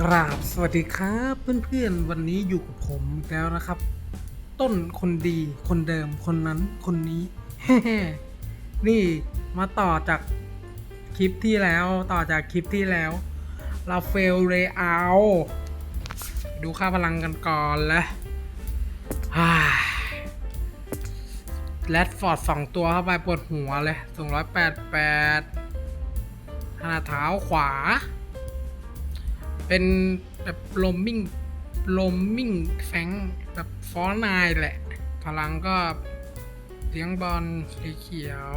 กราบสวัสดีครับเพื่อนๆ วันนี้อยู่กับผมแล้วนะครับ ต้นคนดีคนเดิมคนนั้นคนนี้ นี่มาต่อจากคลิปที่แล้วต่อจากคลิปที่แล้วลาเฟลเรอาดูค่าพลังกันก่อนเลยแรดฟอร์ดสองตัวเข้าไปปวดหัวเลยสองร้อยแปดแปดขนาดเท้าขวา เป็นแบบลมมิ่งลมมิ่งแฟงแบบฟอนนายแหละ พลังก็เลี้ยงบอลสีเขียว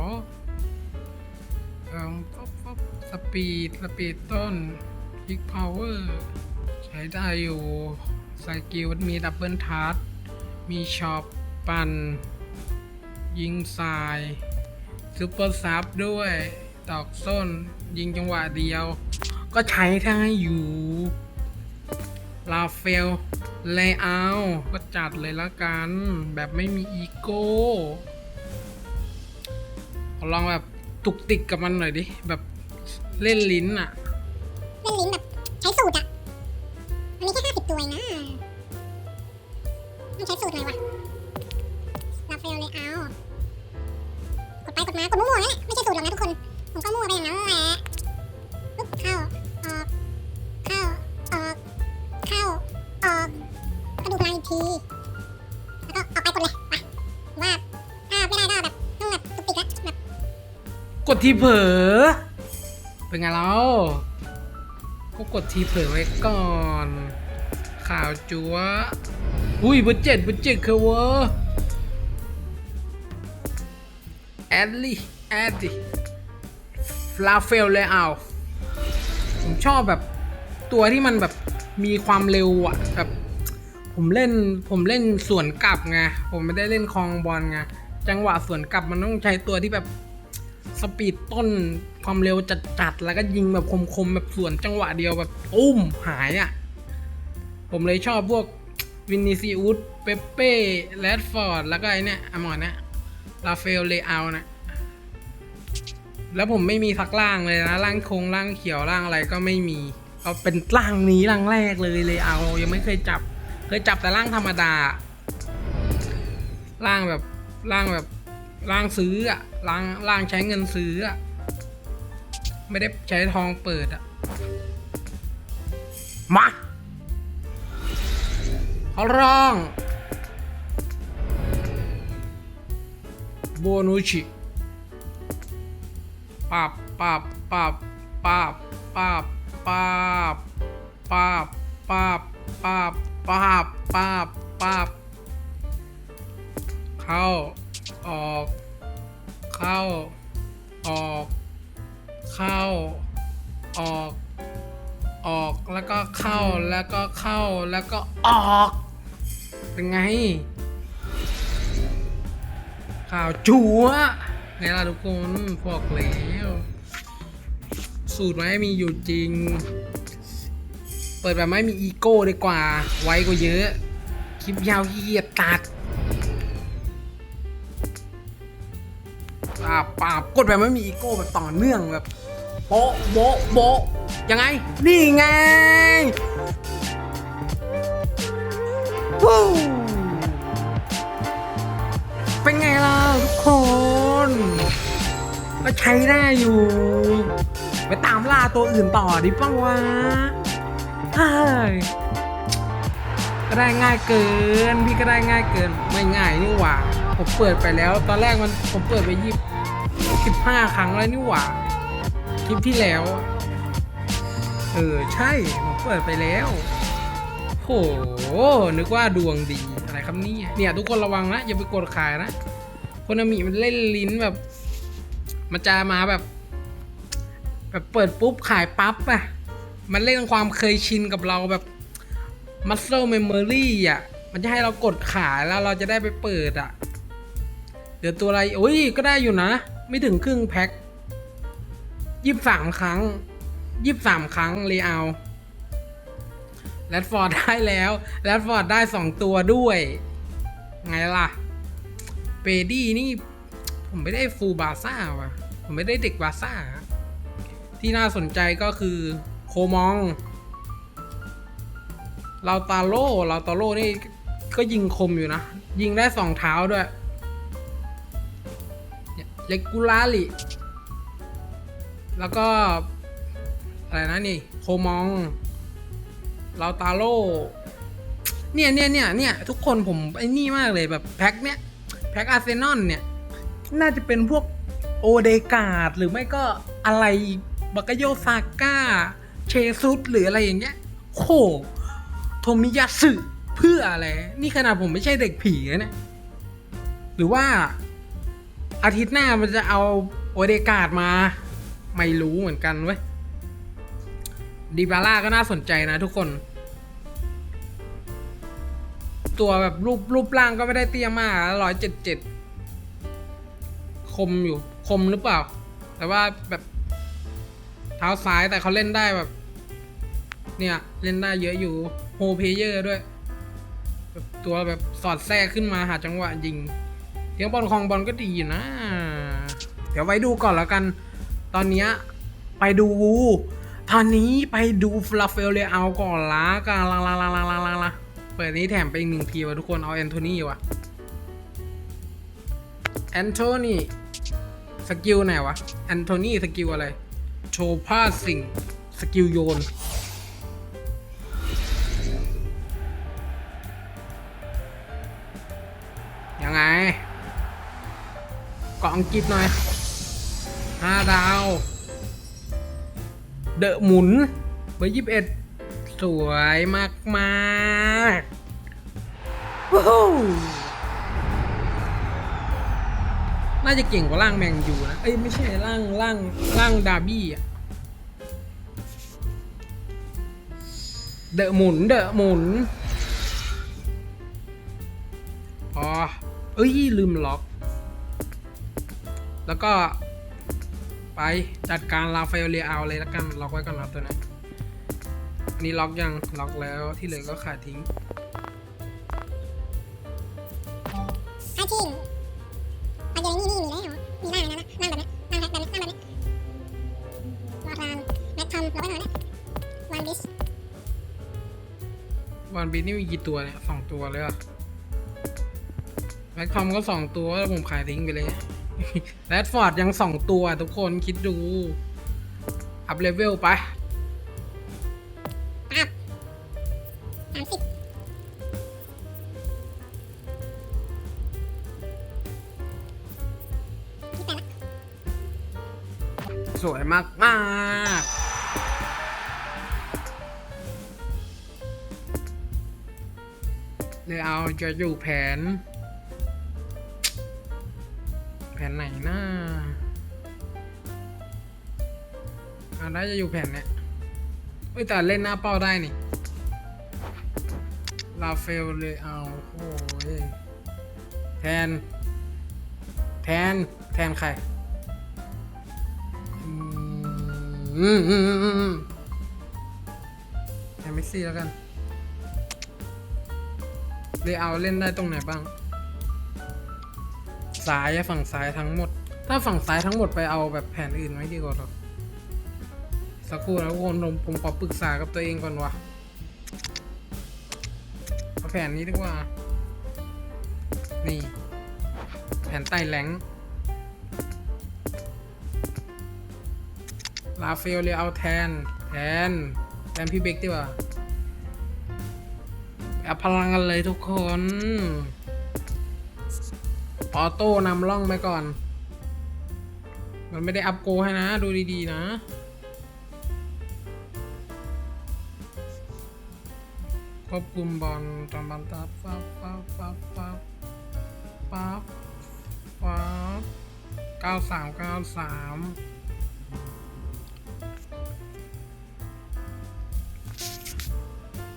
เอ่อป๊อปป๊อปสปีดสปีดต้นคิกพาวเวอร์ใช้ได้อยู่สกิลมีดับเบิลทัชมีช็อปปันยิงสายซูเปอร์ซับด้วย ตอกส้น ยิงจังหวะเดียว ก็ใช้ทั้งอยู่ลาเฟลเลเอาก็จัดเลยละกัน แบบไม่มีอีโก้ลองแบบตุกติกกับมันหน่อยดิ แบบเล่นลิ้นอะเล่นลิ้นแบบใช้สูตรอะ ออกกระดูกลางอีกที แล้วก็ออกไปกดเลยไปว่าถ้าไม่ได้ก็แบบต้องแบบตุกติกละแบบกดทีเผลอเป็นไงเราก็กดทีเผลอไว้ก่อน ข่าวจัวอุ้ยเบอร์เจ็ดเบอร์เจ็ดคือเวอร์แอดลี่แอดดิฟลาเฟลเลยเอาผมชอบแบบตัวที่มันแบบ มีความเร็วอะแบบผมเล่นผมเล่นสวนกลับไงผมไม่ได้เล่นคลองบอลไงจังหวะสวนกลับมันต้องใช้ตัวที่แบบสปีดต้นความเร็วจัดๆแล้วก็ยิงแบบคมๆแบบสวนจังหวะเดียวแบบอุ้มหายอะ่ะ ผมเลยชอบพวกวินนิซิอุสเปเป้แรดฟอร์ดแล้วก็ไอเนี่ยอมอนเนี่ยลาเฟลเลอานะแล้วผมไม่มีสักร่างเลยนะร่างคงร่างเขียวร่างอะไรก็ไม่มี เอาเป็นร่างนี้ร่างแรกเลยเลยเอายังไม่เคยจับ เคยจับแต่ร่างธรรมดาร่างแบบร่างแบบร่างซื้ออะร่างร่างใช้เงินซื้ออะไม่ได้ใช้ทองเปิดอะมาเขาร้องโบนุชิปับปับปับปับปับ ปับปับปับปับปับปับปับเข้า ออก เข้า ออก เข้า ออก ออก แล้วก็เข้า แล้วก็เข้า แล้วก็ออก เป็นไง ข่าวจัวไงล่ะทุกคนบอกแล้ว สูตรไว้มีอยู่จริง เปิดแบบไม่มีอีโก้ดีกว่า ไวกว่าเยอะ คลิปยาวขี้เกียตัดปาบปาบกดแบบไม่มีอีโก้แบบต่อเนื่องแบบโบ๊ะโบ๊ะโบ๊ะยังไง นี่ไงวู้เป็นไงล่ะทุกคน ก็ใช้ได้อยู่ ไปตามล่าตัวอื่นต่อดิป้าวะเฮ้ยก็ได้ง่ายเกิน พี่ก็ได้ง่ายเกิน ไม่ง่ายนี่หว่า ผมเปิดไปแล้ว ตอนแรกมันผมเปิดไปยี่สิบห้าครั้งแล้วนี่หว่าคลิปที่แล้ว เออใช่ผมเปิดไปแล้วโหนึกว่าดวงดีอะไรครับเนี่ยเนี่ยทุกคนระวังนะอย่าไปกดขายนะคนอมิมันเล่นลิ้นแบบ มันจะมาแบบ แบบเปิดปุ๊บขายปั๊บอะมันเล่นความเคยชินกับเราแบบ muscle memory อะ มันจะให้เรากดขายแล้วเราจะได้ไปเปิดอะ เดี๋ยวตัวอะไรโอ้ยก็ได้อยู่นะ ไม่ถึงครึ่งแพ็คยี่สามครั้งยี่สามครั้งเลยเอาแรดฟอร์ดได้แล้วแรดฟอร์ดได้สองตัวด้วย ไงล่ะ เปดี้นี่ ผมไม่ได้ฟูบาซ่าว่ะ ผมไม่ได้เด็กบาซ่า ที่น่าสนใจก็คือโคมองโเราตาโล่เราตาโล่นี่ก็ยิงคมอยู่นะ ยิงได้สองเท้าด้วยเลกูลาลิแล้วก็ อะไรนะนี่ โคมองเราตาโล่เนี่ยเนี่ยเนี่ยเนี่ยทุกคนผมไอ้นี่มากเลยแบบแพ็คเนี้ยแพ็คอาร์เซนอลเนี่ย น่าจะเป็นพวกโอเดกาดหรือไม่ก็อะไร บักโยซาก้า เชซุสหรืออะไรอย่างเงี้ยโคโทมิยาสึเพื่ออะไร นี่ขนาดผมไม่ใช่เด็กผีนะเนี่ยหรือว่าอาทิตย์หน้ามันจะเอาโอเดกาดมา ไม่รู้เหมือนกันเว้ยดีบาร่าก็น่าสนใจนะทุกคน ตัวแบบรูปรูปร่างก็ไม่ได้เตี้ยมากร้อยเจ็ดเจ็ดคมอยู่คมหรือเปล่า แต่ว่าแบบ เท้าซ้ายแต่เขาเล่นได้แบบ เนี่ย เล่นได้เยอะอยู่โฮเพเยอร์ด้วยแบบตัวแบบสอดแทรกขึ้นมาหาจังหวะยิงเสียงบอลคลองบอลก็ดีอยู่นะ เดี๋ยวไว้ดูก่อนแล้วกัน ตอนนี้ไปดูตอนนี้ไปดูฟลาเฟลเลเอาก่อนละกันละละละละละละละเปิดนี้แถมไปอีกหนึ่งทีว่ะทุกคนเอาแอนโทนีว่ะแอนโทนีสกิลไหนวะแอนโทนีสกิลอะไร โชว์พาสิ่งสกิลโยน ยังไงกาะอังกฤษหน่อยห้าดาว เดอะหมุน เบอร์ยี่สิบเอ็ดสวยมากมากๆว้าว น่าจะเก่งกว่าร่างแมงยูนะ เอ้ยไม่ใช่ร่างร่างร่างดาร์บี้อะเดอะหมุนเดอะหมุนอ๋อเอ้ยลืมล็อก แล้วก็ไปจัดการลาฟาเอลเลียเอาเลยละกันล็อกไว้ก่อนนะตัวนี้อันนี้ล็อกยังล็อกแล้วที่เหลือก็ขาดทิ้ง วันบีนี่มีกี่ตัวเนี่ยสองตัวเลยเหรอะแม็กคอมก็สองตัวแล้วผมขายทิ้งไปเลยแรดฟอร์ดยังสองตัวทุกคนคิดดู อัพเลเวลไปปั๊บสามสิบยี่สิบแปดละสวยมากมาก เลยเอาจะอยู่แผน แผนไหนนะอันน่าจะอยู่แผนเนี้ยเอ้ยแต่เล่นหน้าเป้าได้นี่ ลาเฟลเลยเอาโอ้ยแทน แทน แทนใคร อืมอืมอืมอืมอืมแทนเมสซี่แล้วกัน เดเอาเล่นได้ตรงไหนบ้าง ซ้ายฝั่งซ้ายทั้งหมด ถ้าฝั่งซ้ายทั้งหมดไปเอาแบบแผนอื่นไว้ดีกว่าหรอกสักครู่นะทุกคนผมผมขอปรึกษากับตัวเองก่อนวะเอาแผนนี้ดีกว่า นี่ แผนไต่แหลงลาเฟลเลยเอาแทน แทนแทนพี่เบกดีกว่า อาพลังกันเลยทุกคน ออโต้นำล่องไปก่อน มันไม่ได้อัพโกให้นะ ดูดีๆนะควบคุมบอลจอมบันตับปั๊บปั๊บปั๊บปั๊บปั๊บปั๊บเก้าสามเก้าสาม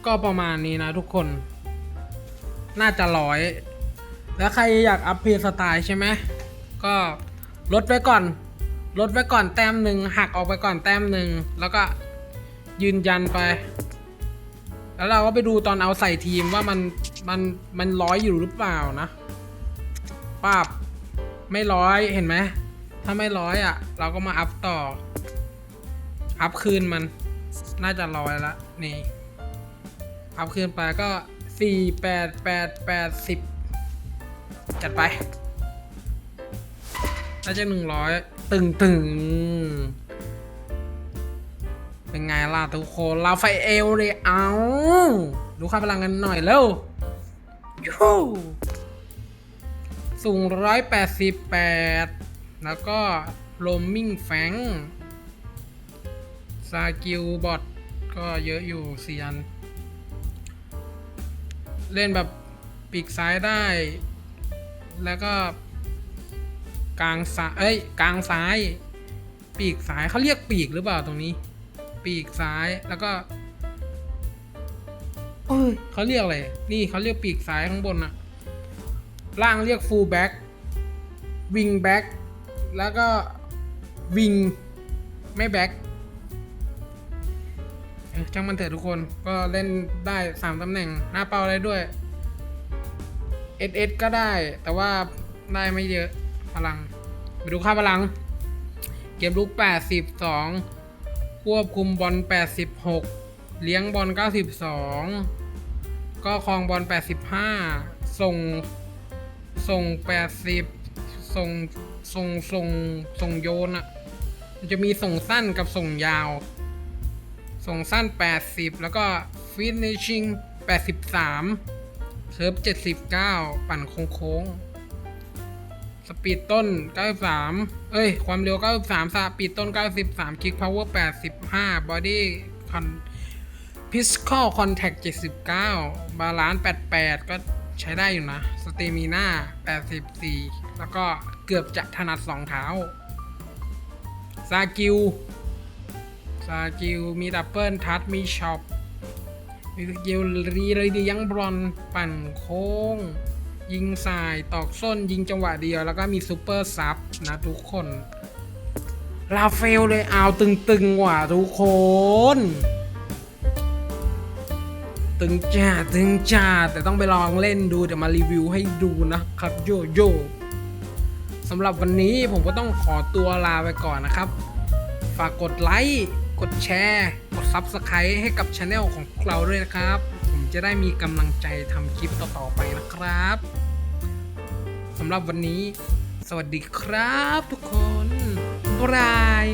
ก็ประมาณนี้นะทุกคน น่าจะร้อย แล้วใครอยากอัพเพย์สไตล์ใช่ไหม ก็ลดไว้ก่อน ลดไว้ก่อนแต้มหนึ่งหักออกไปก่อนแต้มหนึ่งแล้วก็ยืนยันไป แล้วเราก็ไปดูตอนเอาใส่ทีมว่ามันมันมันร้อยอยู่หรือเปล่านะปาบไม่ร้อยเห็นไหมถ้าไม่ร้อยอะ เราก็มาอัพต่อ อัพคืนมันน่าจะร้อยละนี่ อัพขึ้นไปก็สี่แปดแปดแปดสิบจัดไปน่าจะหนึ่งร้อยตึงตึงเป็นไงล่ะทุกคนเราไฟเอลเลยเอาดูค่าพลังกันหน่อยเร็วยูสูงร้อยแปดสิบแปดแล้วก็โรมมิ่งแฟงซากิลบอทก็เยอะอยู่สี่อัน เล่นแบบปีกซ้ายได้ แล้วก็ กลางซ้ายเอ้ยกลางซ้าย ปีกซ้ายเขาเรียกปีกหรือเปล่าตรงนี้ ปีกซ้ายแล้วก็เอ้ยเขาเรียกอะไร นี่เขาเรียกปีกซ้ายข้างบนอะล่างเรียก full back wing back แล้วก็ wing ไม่แบ็คเออ ช่างมันเถอะทุกคนก็เล่นได้สามตำแหน่งหน้าเป้าได้ด้วย SS ก็ได้ แต่ว่าได้ไม่เยอะพลัง ไปดูค่าพลัง เกมลุก82 ควบคุมบอล 86 เลี้ยงบอล 92 ก็ครองบอล 85 ส่ง ส่ง 80 ส่ง ส่ง ส่ง ส่งโยนอะมันจะมีส่งสั้นกับส่งยาว ส่งสั้น 80 แล้วก็ finishing 83เซิร์ฟ 79 ปั่นโค้งๆ สปีดต้น 93 เอ้ย ความเร็ว 93 สปีดต้น 93 คิกพาวเวอร์ 85 บอดี้คอนพิสคอลคอนแทค79 บาลานซ์ 88 ก็ใช้ได้อยู่นะ สเตมิน่า84 แล้วก็เกือบจะถนัด 2 เท้า ซากิล ซากิลมีดับเบิลทัชมีช็อปมีสกิลรีเลยดียังบรอนปั่นโค้ง ยิงสายตอกส้นยิงจังหวะเดียว แล้วก็มีซูเปอร์ซับนะทุกคนลาเฟลเลยเอาตึงๆว่ะทุกคน ตึงจ้าตึงจ้าแต่ต้องไปลองเล่นดูเดี๋ยวมารีวิวให้ดูนะครับโยโย่สำหรับวันนี้ผมก็ต้องขอตัวลาไปก่อนนะครับ ฝากกดไลค์ กดแชร์ กด Subscribe ให้กับช anel ของพวกเราด้วยนะครับ ผมจะได้มีกำลังใจทำคลิปต่อ ๆ ไปนะครับสำหรับวันนี้ สวัสดีครับทุกคนบาย